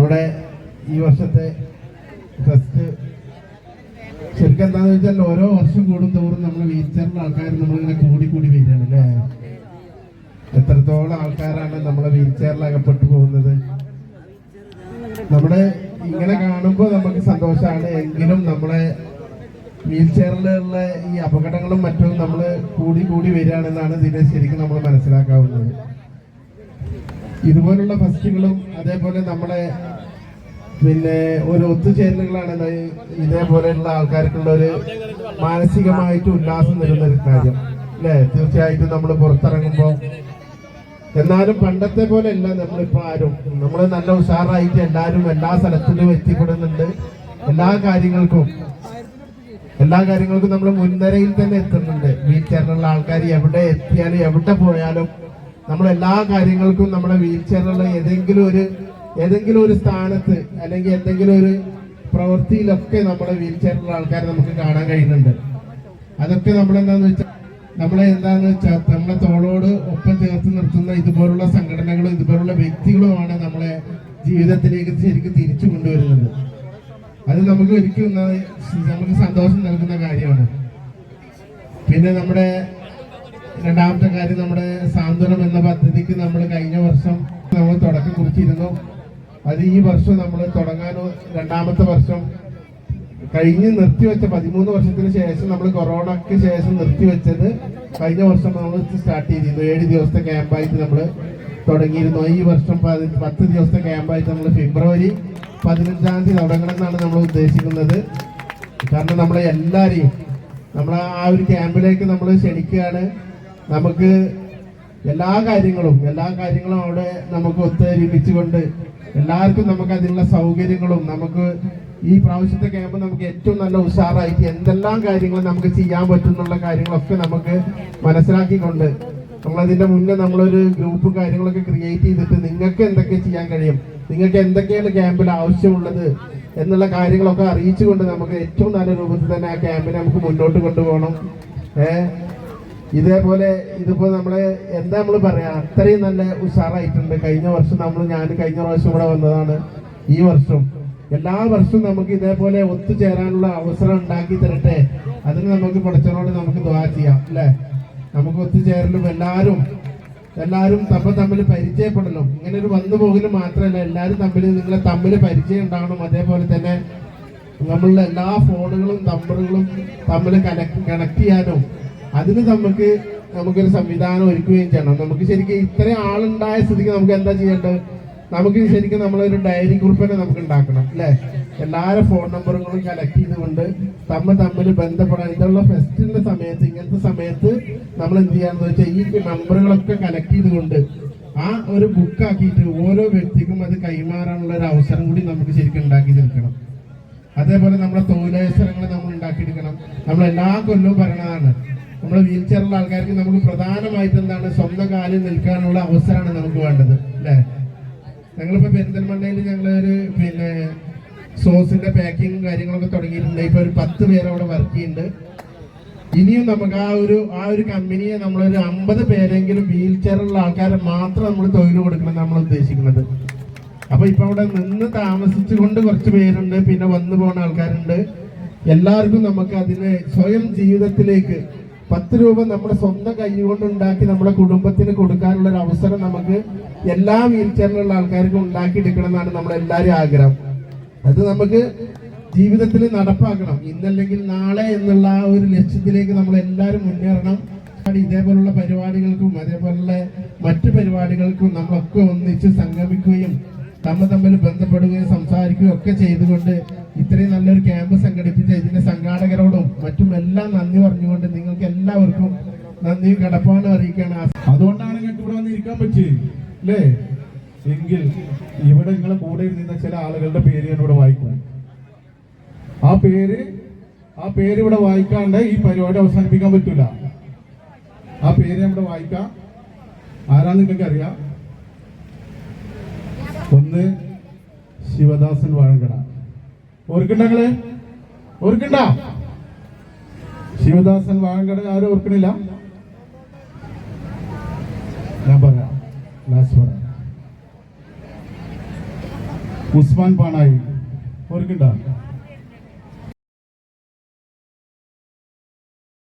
നമ്മുടെ ഈ വർഷത്തെ ഫസ്റ്റ് ശരിക്കും എന്താണെന്ന് വെച്ചാൽ ഓരോ വർഷം കൂടും തോറും നമ്മൾ വീൽചെയറിലെ ആൾക്കാർ നമ്മളിങ്ങനെ കൂടി കൂടി വരികയാണ് അല്ലേ? എത്രത്തോളം ആൾക്കാരാണ് നമ്മളെ വീൽചെയറിൽ അകപ്പെട്ടു പോകുന്നത്? നമ്മുടെ ഇങ്ങനെ കാണുമ്പോൾ നമുക്ക് സന്തോഷമാണ് എങ്കിലും നമ്മളെ വീൽചെയറിലുള്ള ഈ അപകടങ്ങളും മറ്റും നമ്മൾ കൂടി കൂടി വരികയാണെന്നാണ് ഇതിനെ ശരിക്കും നമ്മൾ മനസ്സിലാക്കാവുന്നത്. ഇതുപോലുള്ള ഫസ്റ്റുകളും അതേപോലെ നമ്മുടെ പിന്നെ ഒരു ഒത്തുചേരലുകളാണ് ഇതേപോലെയുള്ള ആൾക്കാർക്കുള്ള ഒരു മാനസികമായിട്ട് ഉല്ലാസം നൽകുന്ന ഒരു കാര്യം. അല്ലേ? തീർച്ചയായിട്ടും നമ്മൾ പുറത്തിറങ്ങുമ്പോൾ എന്നാലും പണ്ടത്തെ പോലെ അല്ല നമ്മളിപ്പോ ആരും. നമ്മൾ നല്ല ഉഷാറായിട്ട് എല്ലാവരും എല്ലാ സ്ഥലത്തിലും എത്തിപ്പെടുന്നുണ്ട്. എല്ലാ കാര്യങ്ങൾക്കും. എല്ലാ കാര്യങ്ങൾക്കും നമ്മൾ മുൻനിരയിൽ തന്നെ എത്തുന്നുണ്ട്. വീൽ ചെയറിലുള്ള ആൾക്കാർ എവിടെ എത്തിയാലും എവിടെ പോയാലും നമ്മൾ എല്ലാ കാര്യങ്ങൾക്കും നമ്മുടെ വീൽ ചെയറിലുള്ള ഏതെങ്കിലും ഒരു ഏതെങ്കിലും ഒരു സ്ഥാനത്ത് അല്ലെങ്കിൽ എന്തെങ്കിലും ഒരു പ്രവൃത്തിയിലൊക്കെ നമ്മുടെ വീൽ ചെയറിലുള്ള ആൾക്കാരെ നമുക്ക് കാണാൻ കഴിയുന്നുണ്ട്. അതൊക്കെ നമ്മൾ എന്താന്ന് വെച്ചാൽ നമ്മളെ എന്താന്ന് വെച്ചാൽ നമ്മളെ തോളോട് ഒപ്പം ചേർത്ത് നിർത്തുന്ന ഇതുപോലുള്ള സംഘടനകളും ഇതുപോലുള്ള വ്യക്തികളുമാണ് നമ്മളെ ജീവിതത്തിലേക്ക് ശരിക്കും തിരിച്ചു കൊണ്ടുവരുന്നത്. അത് നമുക്ക് ഒരിക്കലും നമുക്ക് സന്തോഷം നൽകുന്ന കാര്യമാണ്. പിന്നെ നമ്മുടെ രണ്ടാമത്തെ കാര്യം നമ്മുടെ സാന്ത്വനം എന്ന പദ്ധതിക്ക് നമ്മൾ കഴിഞ്ഞ വർഷം നമ്മൾ തുടക്കം കുറിച്ചിരുന്നു. അത് ഈ വർഷം നമ്മൾ തുടങ്ങാനോ രണ്ടാമത്തെ വർഷം കഴിഞ്ഞ് നിർത്തിവെച്ച പതിമൂന്ന് വർഷത്തിന് ശേഷം നമ്മൾ കൊറോണയ്ക്ക് ശേഷം നിർത്തിവെച്ചത് കഴിഞ്ഞ വർഷം നമ്മൾ സ്റ്റാർട്ട് ചെയ്തിരുന്നു. ഏഴ് ദിവസത്തെ ക്യാമ്പായിട്ട് നമ്മൾ തുടങ്ങിയിരുന്നു. ഈ വർഷം പതി- പത്ത് ദിവസത്തെ ക്യാമ്പായിട്ട് നമ്മൾ ഫെബ്രുവരി പതിനഞ്ചാം തീയതി തുടങ്ങണമെന്നാണ് നമ്മൾ ഉദ്ദേശിക്കുന്നത്. കാരണം നമ്മളെ എല്ലാവരെയും നമ്മൾ ആ ഒരു ക്യാമ്പിലേക്ക് നമ്മൾ ക്ഷണിക്കുകയാണ്. നമുക്ക് എല്ലാ കാര്യങ്ങളും എല്ലാ കാര്യങ്ങളും അവിടെ നമുക്ക് ഒത്തൊരുമിച്ചുകൊണ്ട് എല്ലാവർക്കും നമുക്ക് അതിനുള്ള സൗകര്യങ്ങളും നമുക്ക് ഈ പ്രാവശ്യത്തെ ക്യാമ്പ് നമുക്ക് ഏറ്റവും നല്ല ഉഷാറായിട്ട് എന്തെല്ലാം കാര്യങ്ങൾ നമുക്ക് ചെയ്യാൻ പറ്റും എന്നുള്ള കാര്യങ്ങളൊക്കെ നമുക്ക് മനസ്സിലാക്കിക്കൊണ്ട് നമ്മളതിന്റെ മുന്നേ നമ്മളൊരു ഗ്രൂപ്പ് കാര്യങ്ങളൊക്കെ ക്രിയേറ്റ് ചെയ്തിട്ട് നിങ്ങൾക്ക് എന്തൊക്കെ ചെയ്യാൻ കഴിയും നിങ്ങൾക്ക് എന്തൊക്കെയാണ് ക്യാമ്പിൽ ആവശ്യമുള്ളത് എന്നുള്ള കാര്യങ്ങളൊക്കെ അറിയിച്ചുകൊണ്ട് നമുക്ക് ഏറ്റവും നല്ല രൂപത്തിൽ തന്നെ ആ ക്യാമ്പിനെ നമുക്ക് മുന്നോട്ട് കൊണ്ടുപോകണം. ഏഹ് ഇതേപോലെ ഇതിപ്പോ നമ്മൾ എന്താ നമ്മൾ പറയാ അത്രയും നല്ല ഉഷാറായിട്ടുണ്ട്. കഴിഞ്ഞ വർഷം നമ്മൾ ഞാൻ കഴിഞ്ഞ പ്രാവശ്യം ഇവിടെ വന്നതാണ് ഈ വർഷം. എല്ലാ വർഷവും നമുക്ക് ഇതേപോലെ ഒത്തുചേരാനുള്ള അവസരം ഉണ്ടാക്കി തരട്ടെ. അതിന് നമുക്ക് പഠിച്ചവരോട് നമുക്ക് ദ്വാ ചെയ്യാം അല്ലെ? നമുക്ക് ഒത്തുചേരലും എല്ലാവരും എല്ലാവരും തമ്മ തമ്മിൽ പരിചയപ്പെടലും. ഇങ്ങനെ ഒരു വന്നു പോകലും മാത്രമല്ല എല്ലാവരും തമ്മിൽ നിങ്ങളെ തമ്മിൽ പരിചയം ഉണ്ടാവണം. അതേപോലെ തന്നെ നമ്മളുടെ എല്ലാ ഫോണുകളും നമ്പറുകളും തമ്മിൽ കണക്ട് കണക്ട് ചെയ്യാനും അതിന് നമുക്ക് നമുക്കൊരു സംവിധാനം ഒരുക്കുകയും ചെയ്യണം. നമുക്ക് ശരിക്കും ഇത്രയും ആളുണ്ടായ സ്ഥിതിക്ക് നമുക്ക് എന്താ ചെയ്യേണ്ടത്? നമുക്ക് ശരിക്കും നമ്മളൊരു ഡയറി ഗ്രൂപ്പ് തന്നെ നമുക്ക് ഉണ്ടാക്കണം അല്ലേ? എല്ലാവരും ഫോൺ നമ്പറുകളും കളക്ട് ചെയ്തുകൊണ്ട് തമ്മിൽ തമ്മിൽ ബന്ധപ്പെടാൻ ഇതുള്ള ഫെസ്റ്റിന്റെ സമയത്ത് ഇങ്ങനത്തെ സമയത്ത് നമ്മൾ എന്ത് ചെയ്യാന്ന് വെച്ചാൽ ഈ നമ്പറുകളൊക്കെ കളക്ട് ചെയ്തുകൊണ്ട് ആ ഒരു ബുക്ക് ആക്കിയിട്ട് ഓരോ വ്യക്തിക്കും അത് കൈമാറാനുള്ള ഒരു അവസരം കൂടി നമുക്ക് ശരിക്കും ഉണ്ടാക്കി തീർക്കണം അതേപോലെ നമ്മുടെ തൊഴിലവസരങ്ങൾ നമ്മൾ ഉണ്ടാക്കിയെടുക്കണം. നമ്മൾ എല്ലാ കൊല്ലവും പറയണതാണ് നമ്മുടെ വീൽ ചെയറുള്ള ആൾക്കാർക്ക് നമുക്ക് പ്രധാനമായിട്ട് എന്താണ് സ്വന്തം കാലിൽ നിൽക്കാനുള്ള അവസരമാണ് നമുക്ക് വേണ്ടത് അല്ലേ? ഞങ്ങളിപ്പോ പെരിന്തൽമണ്ണയിൽ ഞങ്ങളൊരു പിന്നെ സോസിന്റെ പാക്കിങ്ങും കാര്യങ്ങളൊക്കെ തുടങ്ങിയിട്ടുണ്ട്. ഇപ്പൊ ഒരു പത്ത് പേര് അവിടെ വർക്ക് ചെയ്യുന്നുണ്ട്. ഇനിയും നമുക്ക് ആ ഒരു ആ ഒരു കമ്പനിയെ നമ്മളൊരു അമ്പത് പേരെങ്കിലും വീൽ ചെയറുള്ള ആൾക്കാരെ മാത്രം നമ്മൾ തൊഴിൽ കൊടുക്കണം നമ്മൾ ഉദ്ദേശിക്കുന്നത്. അപ്പൊ ഇപ്പൊ അവിടെ നിന്ന് താമസിച്ചു കൊണ്ട് കുറച്ച് പേരുണ്ട് പിന്നെ വന്നു പോകുന്ന ആൾക്കാരുണ്ട്. എല്ലാവർക്കും നമുക്ക് അതിനെ സ്വയം ജീവിതത്തിലേക്ക് പത്ത് രൂപ നമ്മുടെ സ്വന്തം കൈ കൊണ്ട് ഉണ്ടാക്കി നമ്മുടെ കുടുംബത്തിന് കൊടുക്കാനുള്ള ഒരു അവസരം നമുക്ക് എല്ലാ വീൽ ചെയറിലുള്ള ആൾക്കാർക്കും ഉണ്ടാക്കിയെടുക്കണം എന്നാണ് നമ്മുടെ എല്ലാവരും ആഗ്രഹം. അത് നമുക്ക് ജീവിതത്തിൽ നടപ്പാക്കണം. ഇന്നല്ലെങ്കിൽ നാളെ എന്നുള്ള ആ ഒരു ലക്ഷ്യത്തിലേക്ക് നമ്മൾ എല്ലാവരും മുന്നേറണം ഇതേപോലുള്ള പരിപാടികൾക്കും അതേപോലുള്ള മറ്റു പരിപാടികൾക്കും നമ്മളൊക്കെ ഒന്നിച്ച് സംഗമിക്കുകയും തമ്മിൽ തമ്മിൽ ബന്ധപ്പെടുകയും സംസാരിക്കുകയും ഒക്കെ ചെയ്തുകൊണ്ട് ഇത്രയും നല്ലൊരു ക്യാമ്പ് സംഘടിപ്പിച്ച ഇതിന്റെ സംഘാടകരോടും മറ്റും എല്ലാം നന്ദി പറഞ്ഞുകൊണ്ട് നിങ്ങൾക്ക് എല്ലാവർക്കും നന്ദിയും കടപ്പാണ് അറിയിക്കാണ് അതുകൊണ്ടാണ് ഞാൻ ഇവിടെ വന്ന് ഇരിക്കാൻ പറ്റിയത് അല്ലേ? എങ്കിൽ ഇവിടെ നിങ്ങളെ കൂടെ ഇരുന്ന ചില ആളുകളുടെ പേര് ഞാൻ ഇവിടെ വായിക്കും. ആ പേര് ആ പേര് ഇവിടെ വായിക്കാണ്ട് ഈ പരിപാടി അവസാനിപ്പിക്കാൻ പറ്റൂല. ആ പേര് ഇവിടെ വായിക്കാം. ആരാന്ന് നിങ്ങൾക്ക് അറിയാം? ഒന്ന് ശിവദാസൻ വാഴങ്കട. ഓർക്കണ്ട നിങ്ങൾ? ശിവദാസൻ വാഴങ്കട ആരും ഓർക്കണില്ല. ഞാൻ പറയാം. പറയാം ഉസ്മാൻ പാണായി. ഓർക്കണ്ട?